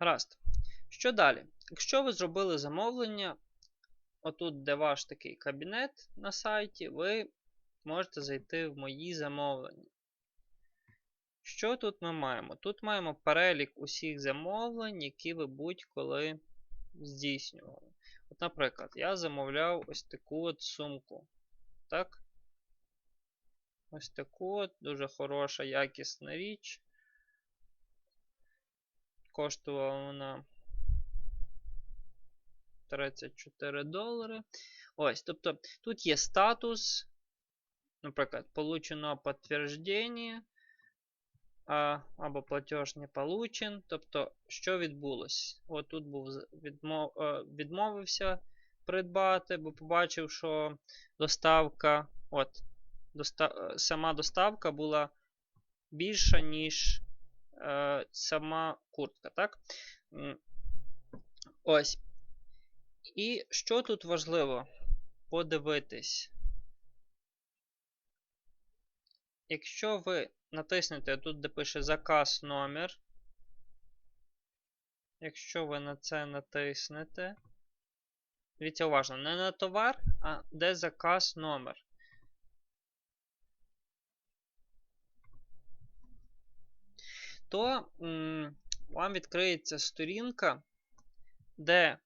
Гаразд. Що далі? Якщо ви зробили замовлення, отут, де ваш такий кабінет на сайті, ви можете зайти в мої замовлення. Що тут ми маємо? Тут маємо перелік усіх замовлень, які ви будь-коли здійснювали. От, Наприклад, я замовляв ось таку от сумку. Так? Ось таку от дуже хороша, якісна річ. Коштувала вона 34 долари. Ось, тобто тут є статус, наприклад, получено підтвердження, або платеж не получен. Тобто, що відбулося? От тут був відмов, відмовився придбати, бо побачив, що доставка, от, доста, сама доставка була більша, ніж е, сама куртка. так? Ось. І що тут важливо подивитись? Якщо ви натиснете тут, де пише заказ номер, якщо ви на це натиснете, дивіться уважно, не на товар, а де заказ номер. То вам відкриється сторінка, де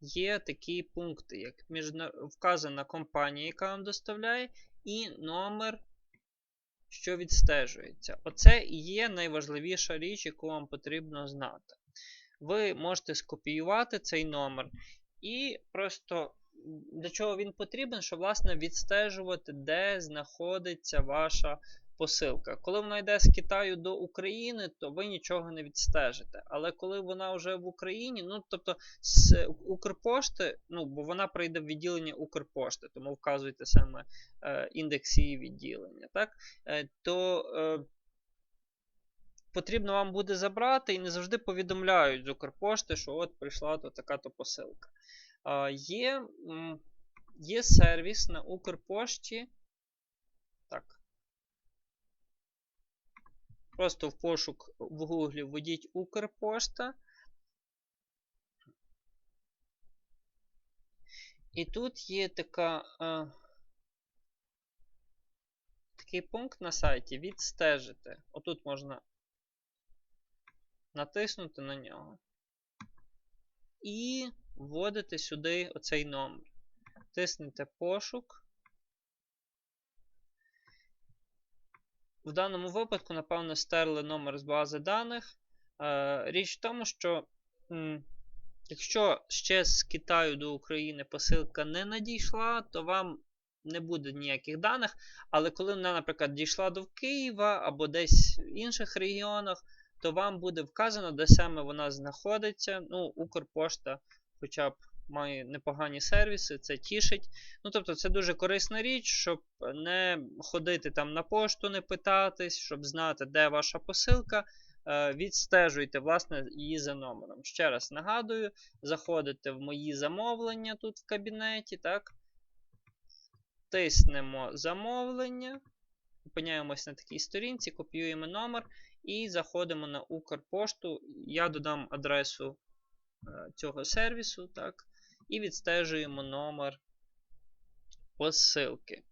є такі пункти, як вказана компанія, яка вам доставляє, і номер, що відстежується. Оце і є найважливіша річ, яку вам потрібно знати. Ви можете скопіювати цей номер і просто. Для чого він потрібен, щоб, власне, відстежувати, де знаходиться ваша посилка. Коли вона йде з Китаю до України, то ви нічого не відстежите. Але коли вона вже в Україні, ну тобто з Укрпошти, ну бо вона прийде в відділення Укрпошти, тому вказуйте саме е, індекс її відділення, так, е, то е, потрібно вам буде забрати і не завжди повідомляють з Укрпошти, що от прийшла то така-то посилка. Є, Є сервіс на Укрпошті. Так. Просто в пошук в Гуглі введіть Укрпошта. І тут є така, е, такий пункт на сайті відстежити. Отут можна натиснути на нього. І вводити сюди оцей номер. Тиснете пошук. В даному випадку, напевно, стерли номер з бази даних. Е, річ в тому, що якщо ще з Китаю до України посилка не надійшла, то вам не буде ніяких даних. Але коли вона, наприклад, дійшла до Києва або десь в інших регіонах, то вам буде вказано, де саме вона знаходиться. Ну, Укрпошта хоча б має непогані сервіси, це тішить. Ну, тобто, це дуже корисна річ, щоб не ходити там на пошту, не питатись, щоб знати, де ваша посилка. Е, відстежуйте, власне, її за номером. Ще раз нагадую, заходите в мої замовлення тут в кабінеті. так? Тиснемо замовлення. Опиняємось на такій сторінці, копіюємо номер і заходимо на Укрпошту. Я додам адресу е, цього сервісу. так? і відстежуємо номер посилки.